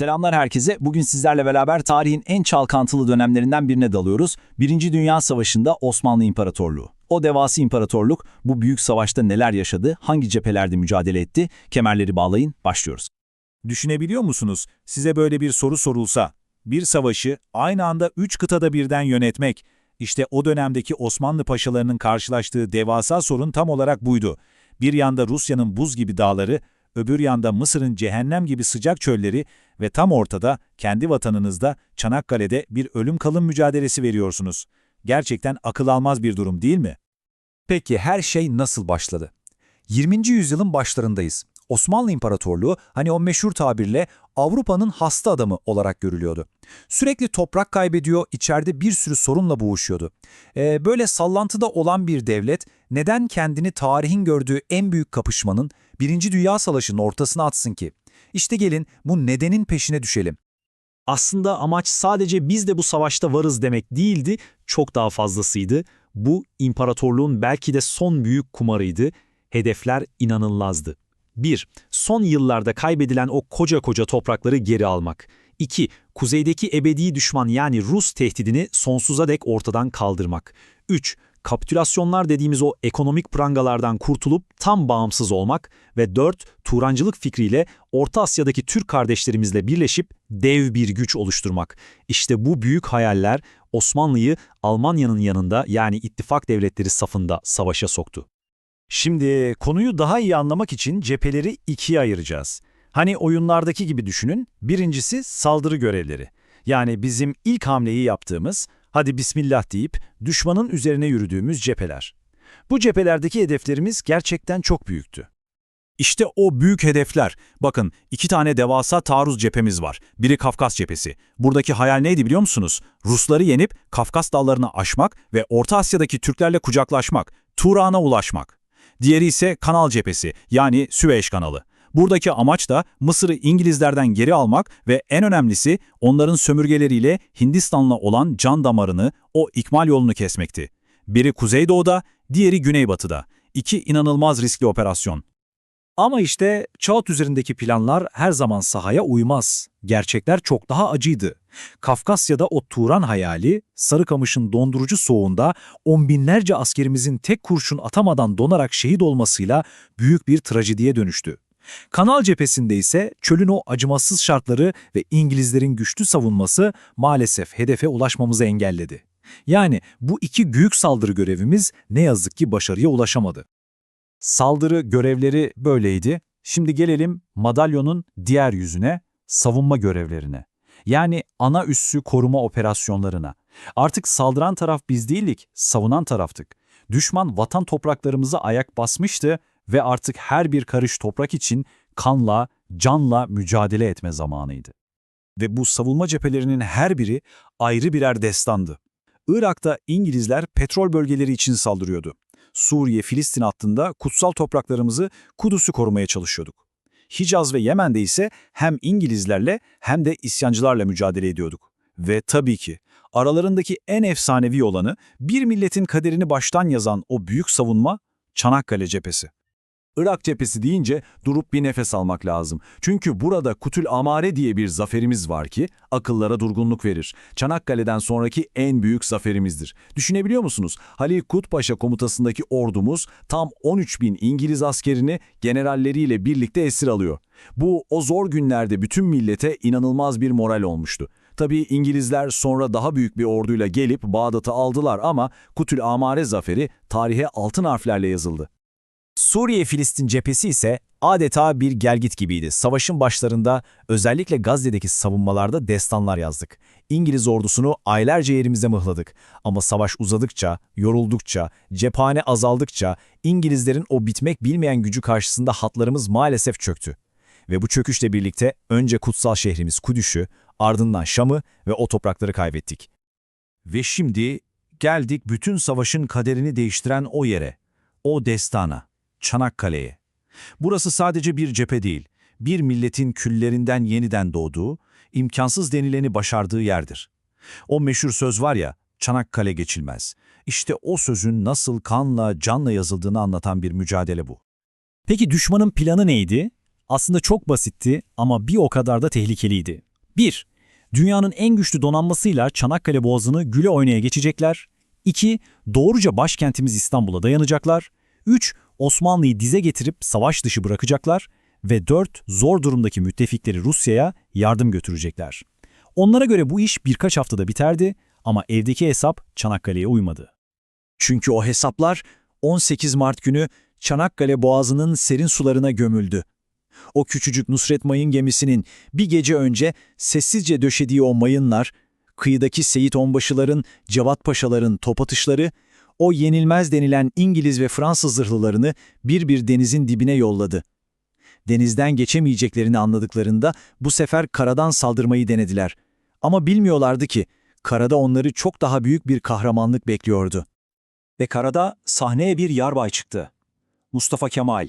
Selamlar herkese. Bugün sizlerle beraber tarihin en çalkantılı dönemlerinden birine dalıyoruz. Birinci Dünya Savaşı'nda Osmanlı İmparatorluğu. O devası imparatorluk bu büyük savaşta neler yaşadı, hangi cephelerde mücadele etti? Kemerleri bağlayın, başlıyoruz. Düşünebiliyor musunuz? Size böyle bir soru sorulsa, bir savaşı aynı anda üç kıtada birden yönetmek, işte o dönemdeki Osmanlı paşalarının karşılaştığı devasa sorun tam olarak buydu. Bir yanda Rusya'nın buz gibi dağları, öbür yanda Mısır'ın cehennem gibi sıcak çölleri ve tam ortada, kendi vatanınızda, Çanakkale'de bir ölüm kalım mücadelesi veriyorsunuz. Gerçekten akıl almaz bir durum değil mi? Peki her şey nasıl başladı? 20. yüzyılın başlarındayız. Osmanlı İmparatorluğu hani o meşhur tabirle Avrupa'nın hasta adamı olarak görülüyordu. Sürekli toprak kaybediyor, içeride bir sürü sorunla boğuşuyordu. Ee, böyle sallantıda olan bir devlet neden kendini tarihin gördüğü en büyük kapışmanın Birinci Dünya Savaşı'nın ortasına atsın ki? İşte gelin bu nedenin peşine düşelim. Aslında amaç sadece biz de bu savaşta varız demek değildi, çok daha fazlasıydı. Bu imparatorluğun belki de son büyük kumarıydı. Hedefler inanılmazdı. 1. Son yıllarda kaybedilen o koca koca toprakları geri almak. 2. Kuzeydeki ebedi düşman yani Rus tehdidini sonsuza dek ortadan kaldırmak. 3. Kapitülasyonlar dediğimiz o ekonomik prangalardan kurtulup tam bağımsız olmak ve 4. Turancılık fikriyle Orta Asya'daki Türk kardeşlerimizle birleşip dev bir güç oluşturmak. İşte bu büyük hayaller Osmanlı'yı Almanya'nın yanında yani ittifak devletleri safında savaşa soktu. Şimdi konuyu daha iyi anlamak için cepheleri ikiye ayıracağız. Hani oyunlardaki gibi düşünün, birincisi saldırı görevleri. Yani bizim ilk hamleyi yaptığımız, hadi bismillah deyip düşmanın üzerine yürüdüğümüz cepheler. Bu cephelerdeki hedeflerimiz gerçekten çok büyüktü. İşte o büyük hedefler. Bakın iki tane devasa taarruz cephemiz var. Biri Kafkas cephesi. Buradaki hayal neydi biliyor musunuz? Rusları yenip Kafkas dağlarını aşmak ve Orta Asya'daki Türklerle kucaklaşmak, Turan'a ulaşmak. Diğeri ise Kanal cephesi yani Süveyş kanalı. Buradaki amaç da Mısır'ı İngilizlerden geri almak ve en önemlisi onların sömürgeleriyle Hindistan'la olan can damarını, o ikmal yolunu kesmekti. Biri kuzeydoğuda, diğeri güneybatıda. İki inanılmaz riskli operasyon. Ama işte kağıt üzerindeki planlar her zaman sahaya uymaz. Gerçekler çok daha acıydı. Kafkasya'da o Turan hayali, Sarıkamış'ın dondurucu soğuğunda on binlerce askerimizin tek kurşun atamadan donarak şehit olmasıyla büyük bir trajediye dönüştü. Kanal cephesinde ise çölün o acımasız şartları ve İngilizlerin güçlü savunması maalesef hedefe ulaşmamızı engelledi. Yani bu iki büyük saldırı görevimiz ne yazık ki başarıya ulaşamadı. Saldırı görevleri böyleydi. Şimdi gelelim madalyonun diğer yüzüne, savunma görevlerine. Yani ana üssü koruma operasyonlarına. Artık saldıran taraf biz değildik, savunan taraftık. Düşman vatan topraklarımıza ayak basmıştı ve artık her bir karış toprak için kanla, canla mücadele etme zamanıydı. Ve bu savunma cephelerinin her biri ayrı birer destandı. Irak'ta İngilizler petrol bölgeleri için saldırıyordu. Suriye, Filistin hattında kutsal topraklarımızı, Kudüs'ü korumaya çalışıyorduk. Hicaz ve Yemen'de ise hem İngilizlerle hem de isyancılarla mücadele ediyorduk. Ve tabii ki aralarındaki en efsanevi olanı bir milletin kaderini baştan yazan o büyük savunma Çanakkale cephesi. Irak cephesi deyince durup bir nefes almak lazım. Çünkü burada Kutül Amare diye bir zaferimiz var ki akıllara durgunluk verir. Çanakkale'den sonraki en büyük zaferimizdir. Düşünebiliyor musunuz? Halil Kut Paşa komutasındaki ordumuz tam 13 bin İngiliz askerini generalleriyle birlikte esir alıyor. Bu o zor günlerde bütün millete inanılmaz bir moral olmuştu. Tabii İngilizler sonra daha büyük bir orduyla gelip Bağdat'ı aldılar ama Kutül Amare zaferi tarihe altın harflerle yazıldı. Suriye-Filistin cephesi ise adeta bir gelgit gibiydi. Savaşın başlarında özellikle Gazze'deki savunmalarda destanlar yazdık. İngiliz ordusunu aylarca yerimizde mıhladık. Ama savaş uzadıkça, yoruldukça, cephane azaldıkça İngilizlerin o bitmek bilmeyen gücü karşısında hatlarımız maalesef çöktü. Ve bu çöküşle birlikte önce kutsal şehrimiz Kudüs'ü, ardından Şam'ı ve o toprakları kaybettik. Ve şimdi geldik bütün savaşın kaderini değiştiren o yere, o destana. Çanakkale'ye. Burası sadece bir cephe değil, bir milletin küllerinden yeniden doğduğu, imkansız denileni başardığı yerdir. O meşhur söz var ya, Çanakkale geçilmez. İşte o sözün nasıl kanla, canla yazıldığını anlatan bir mücadele bu. Peki düşmanın planı neydi? Aslında çok basitti ama bir o kadar da tehlikeliydi. 1. Dünyanın en güçlü donanmasıyla Çanakkale Boğazı'nı güle oynaya geçecekler. 2. Doğruca başkentimiz İstanbul'a dayanacaklar. 3. Osmanlı'yı dize getirip savaş dışı bırakacaklar. Ve 4. Zor durumdaki müttefikleri Rusya'ya yardım götürecekler. Onlara göre bu iş birkaç haftada biterdi ama evdeki hesap Çanakkale'ye uymadı. Çünkü o hesaplar 18 Mart günü Çanakkale Boğazı'nın serin sularına gömüldü. O küçücük Nusret Mayın gemisinin bir gece önce sessizce döşediği o mayınlar, kıyıdaki Seyit Onbaşıların, Cevat Paşaların top atışları, o yenilmez denilen İngiliz ve Fransız zırhlılarını bir bir denizin dibine yolladı. Denizden geçemeyeceklerini anladıklarında bu sefer karadan saldırmayı denediler. Ama bilmiyorlardı ki karada onları çok daha büyük bir kahramanlık bekliyordu. Ve karada sahneye bir yarbay çıktı. Mustafa Kemal.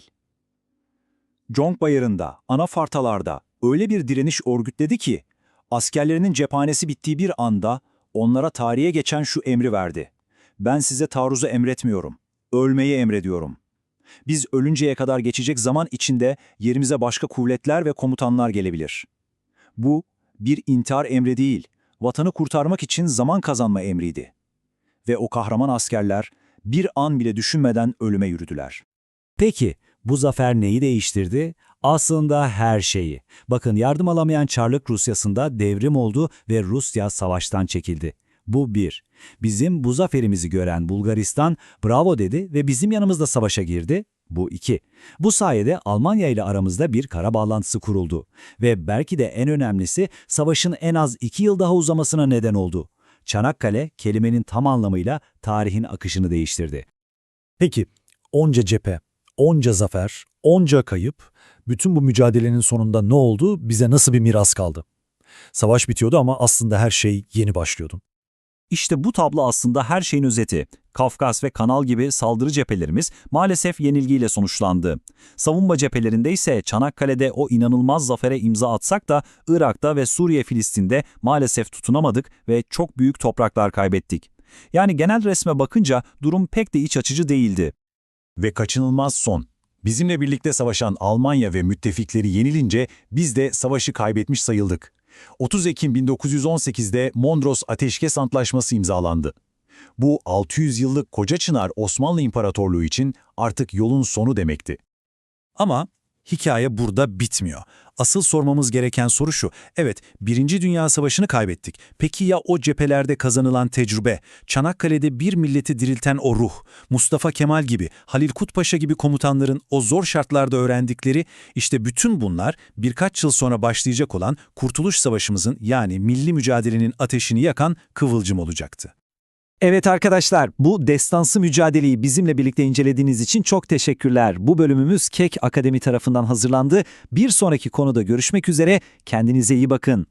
Conk Bayırı'nda, anafartalarda öyle bir direniş örgütledi ki, askerlerinin cephanesi bittiği bir anda onlara tarihe geçen şu emri verdi. Ben size taarruzu emretmiyorum, ölmeyi emrediyorum. Biz ölünceye kadar geçecek zaman içinde yerimize başka kuvvetler ve komutanlar gelebilir. Bu, bir intihar emri değil, vatanı kurtarmak için zaman kazanma emriydi. Ve o kahraman askerler bir an bile düşünmeden ölüme yürüdüler. Peki, bu zafer neyi değiştirdi? Aslında her şeyi. Bakın yardım alamayan Çarlık Rusyası'nda devrim oldu ve Rusya savaştan çekildi. Bu bir. Bizim bu zaferimizi gören Bulgaristan bravo dedi ve bizim yanımızda savaşa girdi. Bu iki. Bu sayede Almanya ile aramızda bir kara bağlantısı kuruldu. Ve belki de en önemlisi savaşın en az iki yıl daha uzamasına neden oldu. Çanakkale kelimenin tam anlamıyla tarihin akışını değiştirdi. Peki, onca cephe, onca zafer, onca kayıp, bütün bu mücadelenin sonunda ne oldu, bize nasıl bir miras kaldı? Savaş bitiyordu ama aslında her şey yeni başlıyordu. İşte bu tablo aslında her şeyin özeti. Kafkas ve Kanal gibi saldırı cephelerimiz maalesef yenilgiyle sonuçlandı. Savunma cephelerinde ise Çanakkale'de o inanılmaz zafere imza atsak da Irak'ta ve Suriye Filistin'de maalesef tutunamadık ve çok büyük topraklar kaybettik. Yani genel resme bakınca durum pek de iç açıcı değildi. Ve kaçınılmaz son. Bizimle birlikte savaşan Almanya ve müttefikleri yenilince biz de savaşı kaybetmiş sayıldık. 30 Ekim 1918'de Mondros Ateşkes Antlaşması imzalandı. Bu 600 yıllık Koca Çınar Osmanlı İmparatorluğu için artık yolun sonu demekti. Ama hikaye burada bitmiyor. Asıl sormamız gereken soru şu. Evet, Birinci Dünya Savaşı'nı kaybettik. Peki ya o cephelerde kazanılan tecrübe, Çanakkale'de bir milleti dirilten o ruh, Mustafa Kemal gibi, Halil Kutpaşa gibi komutanların o zor şartlarda öğrendikleri, işte bütün bunlar birkaç yıl sonra başlayacak olan Kurtuluş Savaşımızın yani milli mücadelenin ateşini yakan kıvılcım olacaktı. Evet arkadaşlar, bu destansı mücadeleyi bizimle birlikte incelediğiniz için çok teşekkürler. Bu bölümümüz Kek Akademi tarafından hazırlandı. Bir sonraki konuda görüşmek üzere. Kendinize iyi bakın.